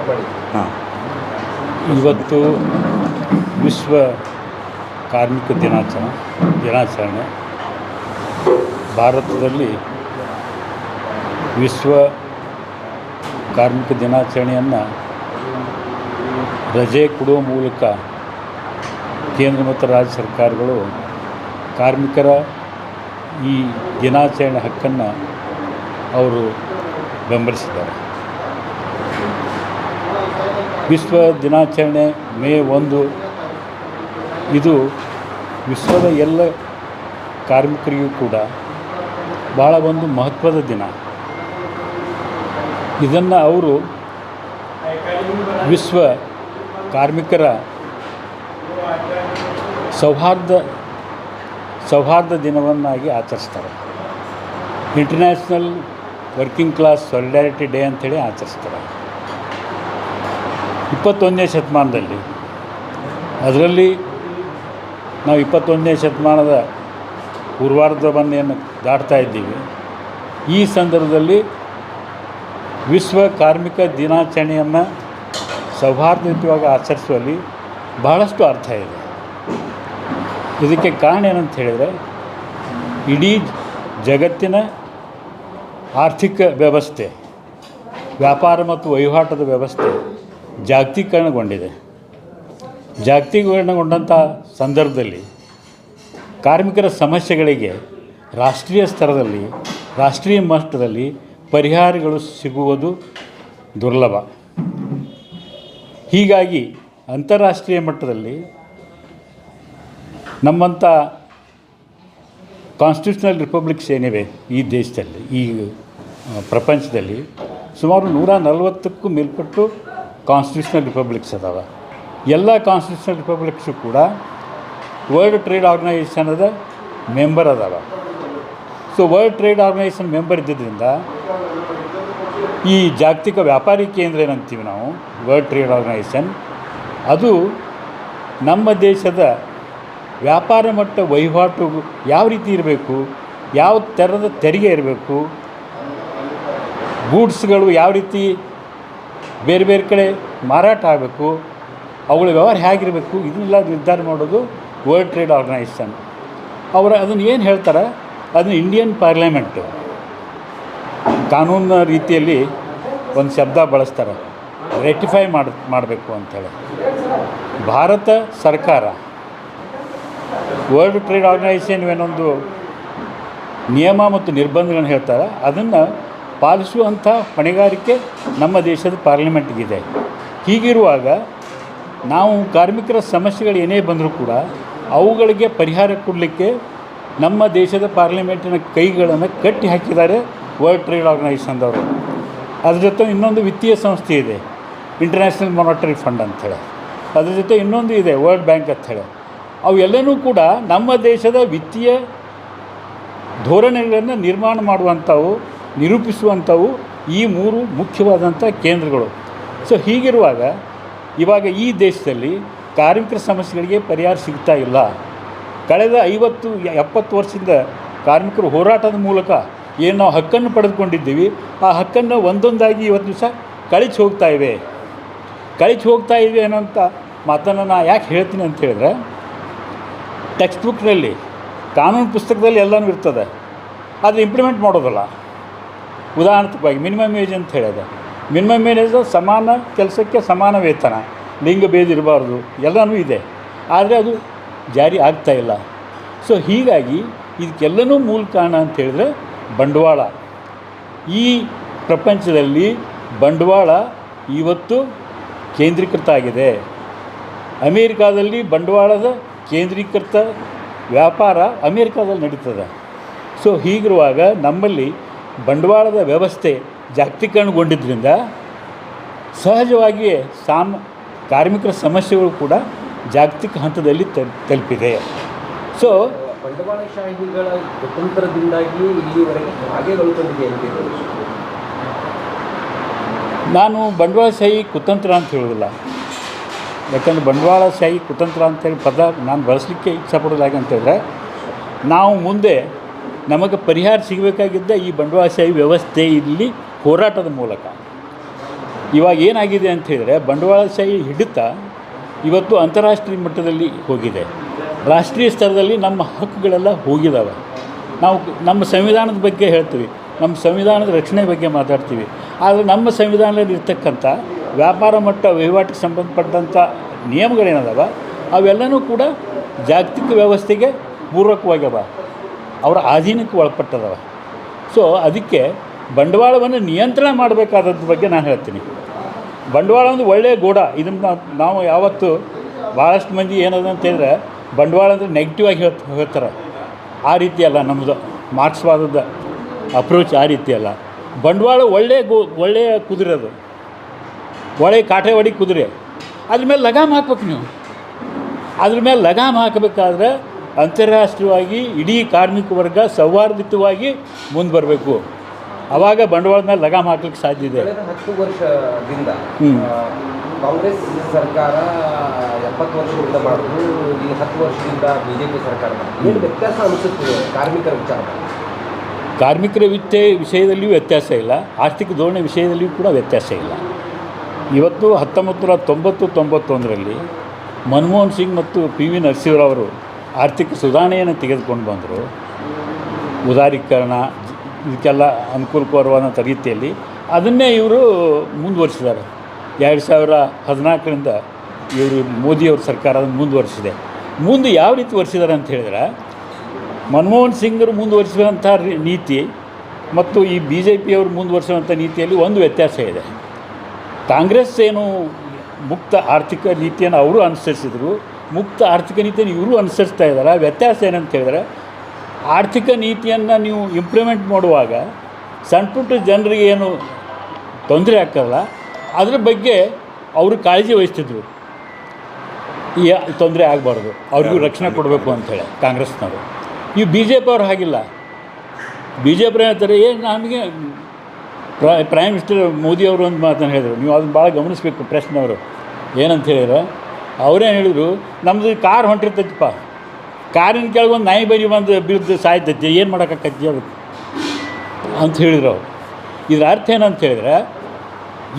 Start ಹಾಂ. ಇವತ್ತು ವಿಶ್ವ ಕಾರ್ಮಿಕ ದಿನಾಚರಣೆ ದಿನಾಚರಣೆ. ಭಾರತದಲ್ಲಿ ವಿಶ್ವ ಕಾರ್ಮಿಕ ದಿನಾಚರಣೆಯನ್ನು ರಜೆ ಕೊಡುವ ಮೂಲಕ ಕೇಂದ್ರ ಮತ್ತು ರಾಜ್ಯ ಸರ್ಕಾರಗಳು ಕಾರ್ಮಿಕರ ಈ ದಿನಾಚರಣೆ ಹಕ್ಕನ್ನು ಅವರು ಬೆಂಬಲಿಸಿದ್ದಾರೆ. ವಿಶ್ವ ದಿನಾಚರಣೆ ಮೇ ಒಂದು. ಇದು ವಿಶ್ವದ ಎಲ್ಲ ಕಾರ್ಮಿಕರಿಗೂ ಕೂಡ ಭಾಳ ಒಂದು ಮಹತ್ವದ ದಿನ. ಇದನ್ನು ಅವರು ವಿಶ್ವ ಕಾರ್ಮಿಕರ ಸೌಹಾರ್ದ ಸೌಹಾರ್ದ ದಿನವನ್ನಾಗಿ ಆಚರಿಸ್ತಾರೆ. International working class solidarity day ಅಂಥೇಳಿ ಆಚರಿಸ್ತಾರೆ. ಇಪ್ಪತ್ತೊಂದನೇ ಶತಮಾನದಲ್ಲಿ. ಅದರಲ್ಲಿ ನಾವು ಇಪ್ಪತ್ತೊಂದನೇ ಶತಮಾನದ ಪೂರ್ವಾರ್ಧ ಏನು ದಾಟ್ತಾ ಇದ್ದೀವಿ. ಈ ಸಂದರ್ಭದಲ್ಲಿ ವಿಶ್ವ ಕಾರ್ಮಿಕ ದಿನಾಚರಣೆಯನ್ನು ಸೌಹಾರ್ದಯುತವಾಗಿ ಆಚರಿಸುವಲ್ಲಿ ಬಹಳಷ್ಟು ಅರ್ಥ ಇದೆ. ಇದಕ್ಕೆ ಕಾರಣ ಏನಂತ ಹೇಳಿದರೆ, ಇಡೀ ಜಗತ್ತಿನ ಆರ್ಥಿಕ ವ್ಯವಸ್ಥೆ, ವ್ಯಾಪಾರ ಮತ್ತು ವಹಿವಾಟದ ವ್ಯವಸ್ಥೆ ಜಾಗತೀಕರಣಗೊಂಡಿದೆ. ಜಾಗತೀಕರಣಗೊಂಡಂಥ ಸಂದರ್ಭದಲ್ಲಿ ಕಾರ್ಮಿಕರ ಸಮಸ್ಯೆಗಳಿಗೆ ರಾಷ್ಟ್ರೀಯ ಸ್ತರದಲ್ಲಿ, ರಾಷ್ಟ್ರೀಯ ಮಟ್ಟದಲ್ಲಿ ಪರಿಹಾರಗಳು ಸಿಗುವುದು ದುರ್ಲಭ. ಹೀಗಾಗಿ ಅಂತಾರಾಷ್ಟ್ರೀಯ ಮಟ್ಟದಲ್ಲಿ ನಮ್ಮಂಥ ಕಾನ್ಸ್ಟಿಟ್ಯೂಷನಲ್ ರಿಪಬ್ಲಿಕ್ಸ್ ಏನಿವೆ ಈ ದೇಶದಲ್ಲಿ, ಈ ಪ್ರಪಂಚದಲ್ಲಿ ಸುಮಾರು ನೂರ ನಲವತ್ತಕ್ಕೂ ಮೇಲ್ಪಟ್ಟು ಕಾನ್ಸ್ಟಿಟ್ಯೂಷನಲ್ ರಿಪಬ್ಲಿಕ್ಸ್ ಅದಾವೆ. ಎಲ್ಲ ಕಾನ್ಸ್ಟಿಟ್ಯೂಷನಲ್ ರಿಪಬ್ಲಿಕ್ಸು ಕೂಡ ವರ್ಲ್ಡ್ ಟ್ರೇಡ್ ಆರ್ಗನೈಸೇಷನದ ಮೆಂಬರ್ ಅದಾವೆ. So world trade organisation member ಇದ್ದಿದ್ದರಿಂದ ಈ ಜಾಗತಿಕ ವ್ಯಾಪಾರಿ ಕೇಂದ್ರ ಏನಂತೀವಿ ನಾವು ವರ್ಲ್ಡ್ ಟ್ರೇಡ್ ಆರ್ಗನೈಸೇಷನ್ ಅದು ನಮ್ಮ ದೇಶದ ವ್ಯಾಪಾರ ಮಟ್ಟ ವಹಿವಾಟು ಯಾವ ರೀತಿ ಇರಬೇಕು, ಯಾವ ಥರದ ತೆರಿಗೆ ಇರಬೇಕು, ಗೂಡ್ಸ್ಗಳು ಯಾವ ರೀತಿ ಬೇರೆ ಬೇರೆ ಕಡೆ ಮಾರಾಟ ಆಗಬೇಕು ಅವುಗಳ ವ್ಯವಹಾರ ಹೇಗಿರಬೇಕು, ಇದನ್ನೆಲ್ಲ ನಿರ್ಧಾರ ಮಾಡೋದು ವರ್ಲ್ಡ್ ಟ್ರೇಡ್ ಆರ್ಗನೈಸೇಷನ್ ಅವರು ಅದನ್ನು ಏನು ಹೇಳ್ತಾರೆ? ಅದನ್ನು ಇಂಡಿಯನ್ ಪಾರ್ಲಿಮೆಂಟು ಕಾನೂನಿನ ರೀತಿಯಲ್ಲಿ ಒಂದು ಶಬ್ದ ಬಳಸ್ತಾರೆ. ರೆಟಿಫೈ ಮಾಡಿ, ಮಾಡಬೇಕು ಅಂಥೇಳಿ ಭಾರತ ಸರ್ಕಾರ. ವರ್ಲ್ಡ್ ಟ್ರೇಡ್ ಆರ್ಗನೈಸೇಷನ್ ಏನೊಂದು ನಿಯಮ ಮತ್ತು ನಿರ್ಬಂಧಗಳನ್ನು ಹೇಳ್ತಾರೆ. ಅದನ್ನು ಪಾಲಿಸುವಂಥ ಹೊಣೆಗಾರಿಕೆ ನಮ್ಮ ದೇಶದ ಪಾರ್ಲಿಮೆಂಟ್ಗಿದೆ. ಹೀಗಿರುವಾಗ ನಾವು ಕಾರ್ಮಿಕರ ಸಮಸ್ಯೆಗಳು ಏನೇ ಬಂದರೂ ಕೂಡ ಅವುಗಳಿಗೆ ಪರಿಹಾರ ಕೊಡಲಿಕ್ಕೆ ನಮ್ಮ ದೇಶದ ಪಾರ್ಲಿಮೆಂಟಿನ ಕೈಗಳನ್ನು ಕಟ್ಟಿ ಹಾಕಿದ್ದಾರೆ ವರ್ಲ್ಡ್ ಟ್ರೇಡ್ ಆರ್ಗನೈಸೇಷನ್ದವರು ಅದ್ರ ಜೊತೆ ಇನ್ನೊಂದು ವಿತ್ತೀಯ ಸಂಸ್ಥೆ ಇದೆ, ಇಂಟರ್ನ್ಯಾಷನಲ್ ಮಾನಿಟರಿ ಫಂಡ್ ಅಂಥೇಳಿ ಅದ್ರ ಜೊತೆ ಇನ್ನೊಂದು ಇದೆ, ವರ್ಲ್ಡ್ ಬ್ಯಾಂಕ್ ಅಂಥೇಳಿ ಅವೆಲ್ಲನೂ ಕೂಡ ನಮ್ಮ ದೇಶದ ವಿತ್ತೀಯ ಧೋರಣೆಗಳನ್ನು ನಿರ್ಮಾಣ ಮಾಡುವಂಥವು ನಿರೂಪಿಸುವಂಥವು ಈ ಮೂರು ಮುಖ್ಯವಾದಂಥ ಕೇಂದ್ರಗಳು. ಸೊ ಹೀಗಿರುವಾಗ ಇವಾಗ ಈ ದೇಶದಲ್ಲಿ ಕಾರ್ಮಿಕರ ಸಮಸ್ಯೆಗಳಿಗೆ ಪರಿಹಾರ ಸಿಗ್ತಾ ಇಲ್ಲ. ಕಳೆದ ಐವತ್ತು, ಎಪ್ಪತ್ತು ವರ್ಷದಿಂದ ಕಾರ್ಮಿಕರು ಹೋರಾಟದ ಮೂಲಕ ಏನು ನಾವು ಹಕ್ಕನ್ನು ಪಡೆದುಕೊಂಡಿದ್ದೀವಿ, ಆ ಹಕ್ಕನ್ನು ಒಂದೊಂದಾಗಿ ಇವತ್ತು ದಿವಸ ಕಳಿಸಿ ಹೋಗ್ತಾ ಇವೆ. ಕಳಿಸಿ ಹೋಗ್ತಾ ಇವೆ ಅನ್ನೋಂಥ ಮಾತನ್ನು ನಾನು ಯಾಕೆ ಹೇಳ್ತೀನಿ ಅಂತ ಹೇಳಿದ್ರೆ, ಟೆಕ್ಸ್ಟ್ ಬುಕ್ನಲ್ಲಿ, ಕಾನೂನು ಪುಸ್ತಕದಲ್ಲಿ ಎಲ್ಲನೂ ಇರ್ತದೆ. ಆದರೆ ಇಂಪ್ಲಿಮೆಂಟ್ ಮಾಡೋದಲ್ಲ. ಉದಾಹರಣೆವಾಗಿ ಮಿನಿಮಮ್ ಏಜ್ ಅಂತ ಹೇಳಿದೆ. ಮಿನಿಮಮ್ ಏಜ್ ಸಮಾನ ಕೆಲಸಕ್ಕೆ ಸಮಾನ ವೇತನ, ಲಿಂಗ ಭೇದ ಇರಬಾರ್ದು, ಎಲ್ಲನೂ ಇದೆ. ಆದರೆ ಅದು ಜಾರಿ ಆಗ್ತಾ ಇಲ್ಲ. ಸೊ ಹೀಗಾಗಿ ಇದಕ್ಕೆಲ್ಲನೂ ಮೂಲ ಕಾರಣ ಅಂತ ಹೇಳಿದ್ರೆ ಬಂಡವಾಳ. ಈ ಪ್ರಪಂಚದಲ್ಲಿ ಬಂಡವಾಳ ಇವತ್ತು ಕೇಂದ್ರೀಕೃತ ಆಗಿದೆ. ಅಮೇರಿಕಾದಲ್ಲಿ ಬಂಡವಾಳದ ಕೇಂದ್ರೀಕೃತ ವ್ಯಾಪಾರ ಅಮೇರಿಕಾದಲ್ಲಿ ನಡೀತದೆ. ಸೊ ಹೀಗಿರುವಾಗ ನಮ್ಮಲ್ಲಿ ಬಂಡವಾಳದ ವ್ಯವಸ್ಥೆ ಜಾಗತೀಕರಣಗೊಂಡಿದ್ದರಿಂದ ಸಹಜವಾಗಿಯೇ ಸಾಮ ಕಾರ್ಮಿಕರ ಸಮಸ್ಯೆಗಳು ಕೂಡ ಜಾಗತಿಕ ಹಂತದಲ್ಲಿ ತಲ್- ತಲುಪಿದೆ. ಸೊ ಬಂಡವಾಳಶಾಹಿಗಳ ಕುತಂತ್ರದಿಂದಾಗಿ ಇಲ್ಲಿವರೆಗೆ ಹಾಗೆ ನಾನು ಬಂಡವಾಳಶಾಹಿ ಕುತಂತ್ರ ಅಂತ ಹೇಳೋದಿಲ್ಲ ಯಾಕಂದರೆ ಬಂಡವಾಳಶಾಹಿ ಕುತಂತ್ರ ಅಂತೇಳಿ ಪದ ನಾನು ಬಳಸಲಿಕ್ಕೆ ಇಚ್ಛಪಡೋದು ಯಾಕೆ ಅಂತೇಳಿದ್ರೆ ನಾವು ಮುಂದೆ ನಮಗೆ ಪರಿಹಾರ ಸಿಗಬೇಕಾಗಿದ್ದ ಈ ಬಂಡವಾಳಶಾಹಿ ವ್ಯವಸ್ಥೆ ಇಲ್ಲಿ ಹೋರಾಟದ ಮೂಲಕ. ಇವಾಗ ಏನಾಗಿದೆ ಅಂತ ಹೇಳಿದರೆ, ಬಂಡವಾಳಶಾಹಿ ಹಿಡಿತ ಇವತ್ತು ಅಂತಾರಾಷ್ಟ್ರೀಯ ಮಟ್ಟದಲ್ಲಿ ಹೋಗಿದೆ. ರಾಷ್ಟ್ರೀಯ ಸ್ತರದಲ್ಲಿ ನಮ್ಮ ಹಕ್ಕುಗಳೆಲ್ಲ ಹೋಗಿದ್ದಾವೆ ನಾವು ನಮ್ಮ ಸಂವಿಧಾನದ ಬಗ್ಗೆ ಹೇಳ್ತೀವಿ, ನಮ್ಮ ಸಂವಿಧಾನದ ರಕ್ಷಣೆ ಬಗ್ಗೆ ಮಾತಾಡ್ತೀವಿ. ಆದರೆ ನಮ್ಮ ಸಂವಿಧಾನದಲ್ಲಿ ಇರ್ತಕ್ಕಂಥ ವ್ಯಾಪಾರ ಮಟ್ಟ, ವಹಿವಾಟಿಗೆ ಸಂಬಂಧಪಟ್ಟಂಥ ನಿಯಮಗಳೇನದವ, ಅವೆಲ್ಲನೂ ಕೂಡ ಜಾಗತಿಕ ವ್ಯವಸ್ಥೆಗೆ ಪೂರಕವಾಗ್ಯವ. ಅವರ ಅಧೀನಕ್ಕೆ ಒಳಪಟ್ಟದವ. ಸೊ ಅದಕ್ಕೆ ಬಂಡವಾಳವನ್ನು ನಿಯಂತ್ರಣ ಮಾಡಬೇಕಾದದ್ರ ಬಗ್ಗೆ ನಾನು ಹೇಳ್ತೀನಿ. ಬಂಡವಾಳ ಒಂದು ಒಳ್ಳೆಯ ಗೋಡ. ಇದನ್ನು ನಾವು ಯಾವತ್ತು ಭಾಳಷ್ಟು ಮಂದಿ ಏನದ ಅಂತ ಹೇಳಿದ್ರೆ ಬಂಡವಾಳ ಅಂದರೆ ನೆಗೆಟಿವ್ ಆಗಿ ಹೇಳ್ತ ಹೇಳ್ತಾರೆ. ಆ ರೀತಿ ಅಲ್ಲ ನಮ್ಮದು ಮಾರ್ಕ್ಸ್ವಾದದ ಅಪ್ರೋಚ್ ಆ ರೀತಿ ಅಲ್ಲ. ಬಂಡವಾಳ ಒಳ್ಳೆಯ ಗೋ ಒಳ್ಳೆಯ ಕುದುರೆ ಅದು. ಒಳ್ಳೆಯ ಕಾಟೆವಾಡಿ ಕುದುರೆ. ಅದ್ರ ಮೇಲೆ ಲಗಾಮ್ ಹಾಕ್ಬೇಕು ನೀವು. ಅದ್ರ ಮೇಲೆ ಲಗಾಮ್ ಹಾಕಬೇಕಾದ್ರೆ ಅಂತಾರಾಷ್ಟ್ರೀಯವಾಗಿ ಇಡೀ ಕಾರ್ಮಿಕ ವರ್ಗ ಸೌಹಾರ್ದಿತವಾಗಿ ಮುಂದೆ ಬರಬೇಕು. ಆವಾಗ ಬಂಡವಾಳದ ಮೇಲೆ ಲಗಾಮ್ ಹಾಕ್ಲಿಕ್ಕೆ ಸಾಧ್ಯ ಇದೆ. ಹತ್ತು ವರ್ಷದಿಂದ ಕಾಂಗ್ರೆಸ್ ಸರ್ಕಾರ ಎಪ್ಪತ್ತು ವರ್ಷದಿಂದ ಮಾಡಿದ್ರು ಈ ಹತ್ತು ವರ್ಷದಿಂದ ಬಿಜೆಪಿ ಸರ್ಕಾರ ಮಾಡಿದ್ರು. ಏನು ವ್ಯತ್ಯಾಸ ಅನಿಸುತ್ತದೆ ಕಾರ್ಮಿಕರ ವಿಚಾರ ಕಾರ್ಮಿಕರ ವಿತ್ತೆ ವಿಷಯದಲ್ಲಿಯೂ ವ್ಯತ್ಯಾಸ ಇಲ್ಲ. ಆರ್ಥಿಕ ಧೋರಣೆ ವಿಷಯದಲ್ಲಿಯೂ ಕೂಡ ವ್ಯತ್ಯಾಸ ಇಲ್ಲ. ಇವತ್ತು ಹತ್ತೊಂಬತ್ತು ನೂರ ತೊಂಬತ್ತು ತೊಂಬತ್ತೊಂದರಲ್ಲಿ ಮನಮೋಹನ್ ಸಿಂಗ್ ಮತ್ತು ಪಿ ವಿ ನರಸಿಂಹರವರು ಆರ್ಥಿಕ ಸುಧಾರಣೆಯನ್ನು ತೆಗೆದುಕೊಂಡು ಬಂದರು. ಉದಾರೀಕರಣ, ಇದಕ್ಕೆಲ್ಲ ಅನುಕೂಲಕರವಾದಂಥ ರೀತಿಯಲ್ಲಿ ಅದನ್ನೇ ಇವರು ಮುಂದುವರಿಸಿದ್ದಾರೆ. ಎರಡು ಸಾವಿರ ಹದಿನಾಲ್ಕರಿಂದ ಇವರು ಮೋದಿಯವ್ರ ಸರ್ಕಾರ ಅದನ್ನು ಮುಂದುವರಿಸಿದೆ. ಮುಂದೆ ಯಾವ ರೀತಿ ವರ್ಷಿದ್ದಾರೆ ಅಂತ ಹೇಳಿದ್ರೆ, ಮನಮೋಹನ್ ಸಿಂಗರು ಮುಂದುವರಿಸುವಂಥ ರೀ- ನೀತಿ ಮತ್ತು ಈ ಬಿ ಜೆ ಪಿಯವರು ಮುಂದುವರಿಸುವಂಥ ನೀತಿಯಲ್ಲಿ ಒಂದು ವ್ಯತ್ಯಾಸ ಇದೆ. ಕಾಂಗ್ರೆಸ್ ಏನು ಮುಕ್ತ ಆರ್ಥಿಕ ನೀತಿಯನ್ನು ಅವರು ಅನುಸರಿಸಿದರು. ಮುಕ್ತ ಆರ್ಥಿಕ ನೀತಿಯನ್ನು ಇವರು ಅನುಸರಿಸ್ತಾ ಇದ್ದಾರೆ. ವ್ಯತ್ಯಾಸ ಏನಂತ ಹೇಳಿದ್ರೆ ಆರ್ಥಿಕ ನೀತಿಯನ್ನು ನೀವು ಇಂಪ್ಲಿಮೆಂಟ್ ಮಾಡುವಾಗ ಸಣ್ಣ ಪುಟ್ಟ ಜನರಿಗೆ ಏನು ತೊಂದರೆ ಆಗ್ತಲ್ಲ ಅದ್ರ ಬಗ್ಗೆ ಅವರು ಕಾಳಜಿ ವಹಿಸ್ತಿದ್ರು. ಈ ತೊಂದರೆ ಆಗಬಾರ್ದು. ಅವ್ರಿಗೂ ರಕ್ಷಣೆ ಕೊಡಬೇಕು ಅಂಥೇಳಿ ಕಾಂಗ್ರೆಸ್ನವರು. ಈ ಬಿ ಜೆ ಪಿ ಅವ್ರು ಹಾಗಿಲ್ಲ. ಬಿ ಜೆ ಪಿ ಹೇಳ್ತಾರೆ ಏನು ನಮಗೆ ಪ್ರ- ಪ್ರೈಮ್ ಮಿನಿಸ್ಟರ್ ಮೋದಿ ಅವರು ಒಂದು ಮಾತನ್ನು ಹೇಳಿದರು. ನೀವು ಅದನ್ನು ಭಾಳ ಗಮನಿಸಬೇಕು ಪ್ರಶ್ನೆಯವರು. ಏನಂತ ಹೇಳಿದ್ರೆ ಅವರೇನು ಹೇಳಿದರು ನಮ್ಮದು ಕಾರ್ ಹೊಂಟಿರ್ತೈತಿಪ್ಪ. ಕಾರಿನ ಕೆಳಗೆ ಒಂದು ನಾಯಿ ಬರಿ ಬಂದು ಬಿದ್ದು ಸಾಯ್ತೈತಿ, ಏನು ಮಾಡೋಕ್ಕಾಕೈತಿ ಅದಕ್ಕೆ ಅಂತ ಹೇಳಿದ್ರು ಅವರು. ಇದರ ಅರ್ಥ ಏನಂತ ಹೇಳಿದ್ರೆ,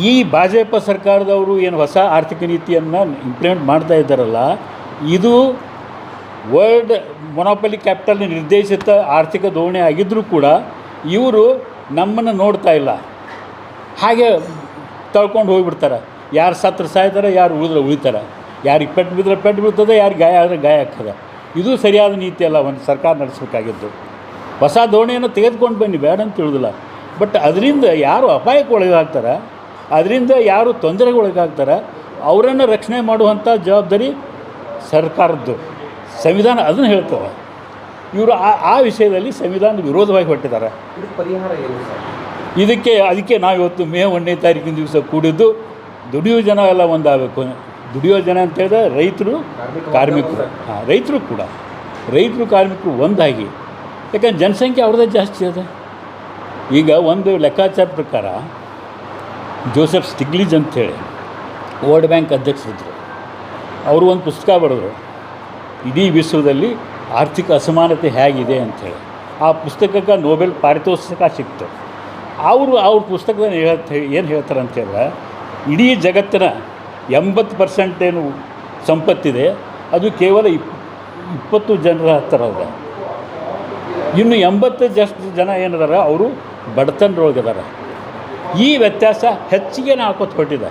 ಈ ಭಾಜಪ ಸರ್ಕಾರದವರು ಏನು ಹೊಸ ಆರ್ಥಿಕ ನೀತಿಯನ್ನು ಇಂಪ್ಲಿಮೆಂಟ್ ಮಾಡ್ತಾ ಇದ್ದಾರಲ್ಲ, ಇದು ವರ್ಲ್ಡ್ ಮೊನೋಪಲಿ ಕ್ಯಾಪಿಟಲ್ ನಿರ್ದೇಶಿತ ಆರ್ಥಿಕ ಧೋರಣೆ ಆಗಿದ್ದರೂ ಕೂಡ ಇವರು ನಮ್ಮನ್ನು ನೋಡ್ತಾ ಇಲ್ಲ. ಹಾಗೆ ತಳ್ಕೊಂಡು ಹೋಗಿಬಿಡ್ತಾರೆ. ಯಾರು ಸತ್ರ ಸಾಯ್ತಾರೆ, ಯಾರು ಉಳಿದ್ರೆ ಉಳಿತಾರೆ. ಯಾರಿಗೆ ಪೆಟ್ಟು ಬಿದ್ದರೆ ಪೆಟ್ಟು ಬೀಳ್ತದೆ ಯಾರಿಗೆ ಗಾಯ ಆದರೆ ಗಾಯ ಆಗ್ತದೆ. ಇದು ಸರಿಯಾದ ನೀತಿ ಅಲ್ಲ ಒಂದು ಸರ್ಕಾರ ನಡೆಸಬೇಕಾಗಿದ್ದು. ಹೊಸ ದೋಣಿಯನ್ನು ತೆಗೆದುಕೊಂಡು ಬನ್ನಿ ಬೇಡ ಅಂತ ತಿಳಿದಿಲ್ಲ ಬಟ್ ಅದರಿಂದ ಯಾರು ಅಪಾಯಕ್ಕೆ ಒಳಗಾಗ್ತಾರೆ ಅದರಿಂದ ಯಾರು ತೊಂದರೆಗೆ ಒಳಗಾಗ್ತಾರೆ ಅವರನ್ನು ರಕ್ಷಣೆ ಮಾಡುವಂಥ ಜವಾಬ್ದಾರಿ ಸರ್ಕಾರದ್ದು. ಸಂವಿಧಾನ ಅದನ್ನು ಹೇಳ್ತವೆ ಇವರು ಆ ಆ ವಿಷಯದಲ್ಲಿ ಸಂವಿಧಾನ ವಿರೋಧವಾಗಿ ಹೊಟ್ಟಿದ್ದಾರೆ ಇದಕ್ಕೆ ಪರಿಹಾರ ಏನು ಇದಕ್ಕೆ ಅದಕ್ಕೆ ನಾವು ಇವತ್ತು ಮೇ ಒಂದನೇ ತಾರೀಕಿನ ದಿವಸ ಕೂಡಿದ್ದು ದುಡಿಯುವ ಜನ ಎಲ್ಲ ಒಂದಾಗಬೇಕು. ದುಡಿಯೋ ಜನ ಅಂತ ಹೇಳಿದ್ರೆ ರೈತರು ಕಾರ್ಮಿಕರು ಹಾಂ ರೈತರು ಕೂಡ. ರೈತರು ಕಾರ್ಮಿಕರು ಒಂದಾಗಿ. ಯಾಕಂದ್ರೆ ಜನಸಂಖ್ಯೆ ಅವ್ರದ್ದೇ ಜಾಸ್ತಿ ಅದ. ಈಗ ಒಂದು ಲೆಕ್ಕಾಚಾರ ಪ್ರಕಾರ ಜೋಸೆಫ್ ಸ್ಟಿಗ್ಲಿಜ್ ಅಂಥೇಳಿ ವರ್ಲ್ಡ್ ಬ್ಯಾಂಕ್ ಅಧ್ಯಕ್ಷರಿದ್ದರು ಅವರು ಒಂದು ಪುಸ್ತಕ ಬರೆದರು. ಇಡೀ ವಿಶ್ವದಲ್ಲಿ ಆರ್ಥಿಕ ಅಸಮಾನತೆ ಹೇಗಿದೆ ಅಂಥೇಳಿ ಆ ಪುಸ್ತಕಕ್ಕೆ ನೋಬೆಲ್ ಪಾರಿತೋಷಕ ಸಿಕ್ತು. ಅವರು ಅವ್ರ ಪುಸ್ತಕದಲ್ಲಿ ಏನು ಹೇಳ್ತಾರೆ ಅಂತ ಹೇಳಿದ್ರೆ ಇಡೀ ಜಗತ್ತಿನ ಎಂಬತ್ತು ಪರ್ಸೆಂಟ್ ಏನು ಸಂಪತ್ತಿದೆ, ಅದು ಕೇವಲ ಇಪ್, ಇಪ್ಪತ್ತು ಜನರ ಹತ್ತಿರ ಅದ. ಇನ್ನು ಎಂಬತ್ತು ಜಷ್ಟು ಜನ ಏನಿದ್ದಾರೆ ಅವರು ಬಡತನರೊಳಗದಾರ ಈ ವ್ಯತ್ಯಾಸ ಹೆಚ್ಚಿಗೆ ಹಾಕೋತ್ ಹೊರಟಿದೆ.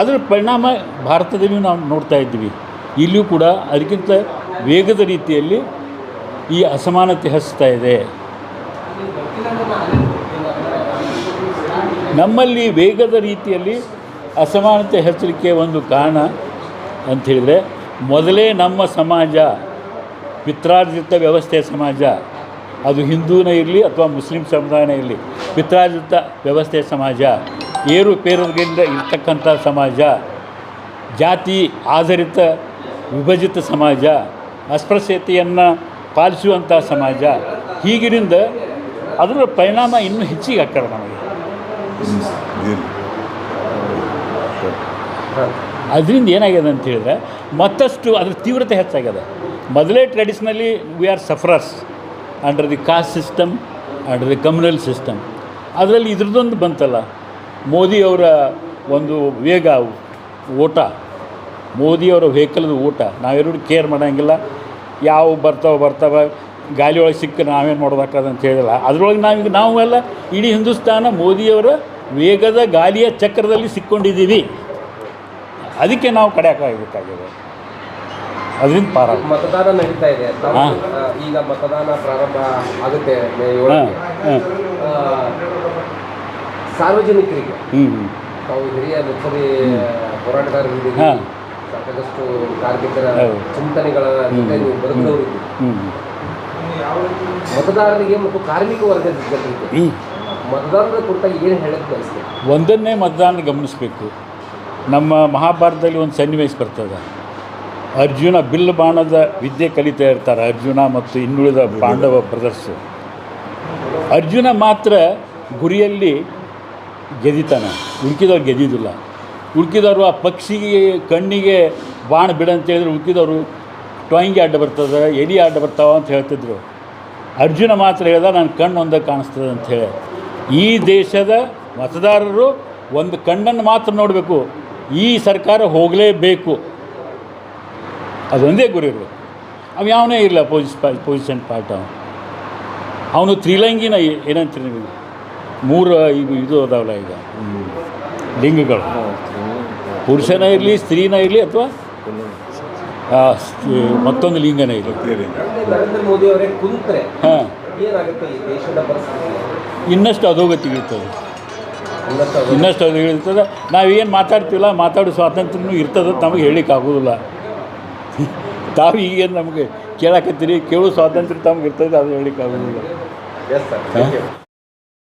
ಅದರ ಪರಿಣಾಮ ಭಾರತದಲ್ಲಿ ನಾವು ನೋಡ್ತಾ ಇದ್ದೀವಿ. ಇಲ್ಲಿಯೂ ಕೂಡ ಅದಕ್ಕಿಂತ ವೇಗದ ರೀತಿಯಲ್ಲಿ ಈ ಅಸಮಾನತೆ ಹೆಚ್ಚುತ್ತಾ ಇದೆ. ನಮ್ಮಲ್ಲಿ ವೇಗದ ರೀತಿಯಲ್ಲಿ ಅಸಮಾನತೆ ಹೆಚ್ಚಲಿಕ್ಕೆ ಒಂದು ಕಾರಣ ಅಂತ ಹೇಳಿದರೆ, ಮೊದಲೇ ನಮ್ಮ ಸಮಾಜ, ಪಿತ್ರಾರ್ಜಿತ ವ್ಯವಸ್ಥೆ ಸಮಾಜ, ಅದು ಹಿಂದೂನೇ ಇರಲಿ ಅಥವಾ ಮುಸ್ಲಿಂ ಸಮುದಾಯನೇ ಇರಲಿ, ಪಿತ್ರಾರ್ಜಿತ ವ್ಯವಸ್ಥೆ ಸಮಾಜ ಏರುಪೇರುಗಳಿಂದ ಇರ್ತಕ್ಕಂಥ ಸಮಾಜ, ಜಾತಿ ಆಧಾರಿತ ವಿಭಜಿತ ಸಮಾಜ, ಅಸ್ಪೃಶ್ಯತೆಯನ್ನು ಪಾಲಿಸುವಂಥ ಸಮಾಜ ಹೀಗಿರಿಂದ ಅದರ ಪರಿಣಾಮ ಇನ್ನೂ ಹೆಚ್ಚಿಗೆ ಆಗ್ತದೆ ನಮಗೆ. ಅದರಿಂದ ಏನಾಗಿದೆ ಅಂತ ಹೇಳಿದ್ರೆ ಮತ್ತಷ್ಟು ಅದ್ರ ತೀವ್ರತೆ ಹೆಚ್ಚಾಗ್ಯದ. ಮೊದಲೇ traditionally we are sufferers under the caste system under the communal system ಅದರಲ್ಲಿ ಇದ್ರದ್ದೊಂದು ಬಂತಲ್ಲ, ಮೋದಿಯವರ ಒಂದು ವೇಗ ಓಟ, ಮೋದಿಯವರ ವೆಹಿಕಲ್ದು ಊಟ ನಾವೆರಡು ಕೇರ್ ಮಾಡೋಂಗಿಲ್ಲ. ಯಾವ ಬರ್ತಾವೆ ಬರ್ತಾವೆ ಗಾಲಿ ಒಳಗೆ ಸಿಕ್ಕ ನಾವೇನು ಮಾಡ್ಬೇಕಾದ ಅಂತ ಹೇಳಿಲ್ಲ. ಅದರೊಳಗೆ ನಾವೀಗ ನಾವೆಲ್ಲ ಇಡೀ ಹಿಂದೂಸ್ತಾನ ಮೋದಿಯವರ ವೇಗದ ಗಾಲಿಯ ಚಕ್ರದಲ್ಲಿ ಸಿಕ್ಕೊಂಡಿದ್ದೀವಿ. ಅದಕ್ಕೆ ನಾವು ಕಡೆಯಕ್ಕಾಗಬೇಕಾಗಿದೆ ಅದರಿಂದ ಪಾರ ಮತದಾನ ನಡೀತಾ ಇದೆ. ಈಗ ಮತದಾನ ಪ್ರಾರಂಭ ಆಗುತ್ತೆ ಸಾರ್ವಜನಿಕರಿಗೆ. ತಾವು ಹಿರಿಯ ನುಚ್ಚರಿ ಹೋರಾಟಗಾರರಿಗೆ. ಸಾಕಷ್ಟು ಕಾರ್ಮಿಕರ. ಚಿಂತನೆಗಳ ಜೊತೆ ನೀವು ಮತದಾರರಿಗೆ ಮತ್ತು ಕಾರ್ಮಿಕ ವರ್ಗದ ಜನರಿಗೆ ಮತದಾರರ ಕುರಿತಾಗಿ ಏನು ಹೇಳಕ್ಕೆ ಒಂದನ್ನೇ ಮತದಾನ ಗಮನಿಸಬೇಕು. ನಮ್ಮ ಮಹಾಭಾರತದಲ್ಲಿ ಒಂದು ಸನ್ನಿವೇಶ ಬರ್ತದೆ. ಅರ್ಜುನ ಬಿಲ್ ಬಾಣದ ವಿದ್ಯೆ ಕಲಿತಾ ಇರ್ತಾರೆ. ಅರ್ಜುನ ಮತ್ತು ಇನ್ನುಳಿದ ಪಾಂಡವ ಬ್ರದರ್ಸ್ ಅರ್ಜುನ ಮಾತ್ರ ಗುರಿಯಲ್ಲಿ ಗೆದಿತಾನೆ. ಉಳ್ಕಿದವ್ರು ಗೆದ್ದಿದ್ದಿಲ್ಲ. ಉಳ್ಕಿದವರು ಆ ಪಕ್ಷಿಗೆ, ಕಣ್ಣಿಗೆ ಬಾಣ ಬಿಡಂತ ಹೇಳಿದ್ರೆ ಉಳ್ಕಿದವರು ಟ್ವಾಯಿಂಗಿ ಅಡ್ಡ ಬರ್ತದೆ, ಎಲಿ ಅಡ್ಡ ಬರ್ತಾವ ಅಂತ ಹೇಳ್ತಿದ್ರು. ಅರ್ಜುನ ಮಾತ್ರ ಹೇಳ್ದ, ನನ್ನ ಕಣ್ಣು ಒಂದೇ ಕಾಣಿಸ್ತದೆ ಅಂತ ಹೇಳಿ. ಈ ದೇಶದ ಮತದಾರರು ಒಂದು ಕಣ್ಣನ್ನು ಮಾತ್ರ ನೋಡಬೇಕು. ಈ ಸರ್ಕಾರ ಹೋಗಲೇಬೇಕು. ಅದೊಂದೇ ಗುರಿ ಇರಬೇಕು. ಅವು ಯಾವನೇ ಇಲ್ಲ ಪೊಸಿಸ್ ಪೊಸಿಷನ್ ಪಾರ್ಟ್ ಅವನು ಅವನು ತ್ರಿಲಂಗಿನ ಏನಂತೀರಿ ನೀವು? ಮೂರು ಇದು ಇದು ಅದಾವಲ್ಲ ಈಗ ಲಿಂಗಗಳು. ಪುರುಷನ ಇರಲಿ ಸ್ತ್ರೀನ ಇರಲಿ ಅಥವಾ ಮತ್ತೊಂದು ಲಿಂಗನೇ ಇರಲಿ? ನರೇಂದ್ರ ಮೋದಿ ಅವರೇ ಕುಂತ್ರೆ ಹಾಂ. ಇನ್ನಷ್ಟು ಅಧೋಗತಿಗೆ ಇರ್ತದೆ. ಇನ್ನಷ್ಟು ಅದು- ಇರ್ತದೆ. ನಾವೇನು ಮಾತಾಡ್ತೀವಲ್ಲ, ಮಾತಾಡೋ ಸ್ವಾತಂತ್ರ್ಯನೂ ಇರ್ತದೆ ನಮಗೆ ಹೇಳಿಕ್ಕೆ ಆಗೋದಿಲ್ಲ ತಾವು ಈಗೇನು ನಮಗೆ ಕೇಳಕತ್ತೀರಿ, ಕೇಳೋ ಸ್ವಾತಂತ್ರ್ಯ ತಮಗೆ ಇರ್ತದೆ ಅದು ಹೇಳಿಕ್ಕೆ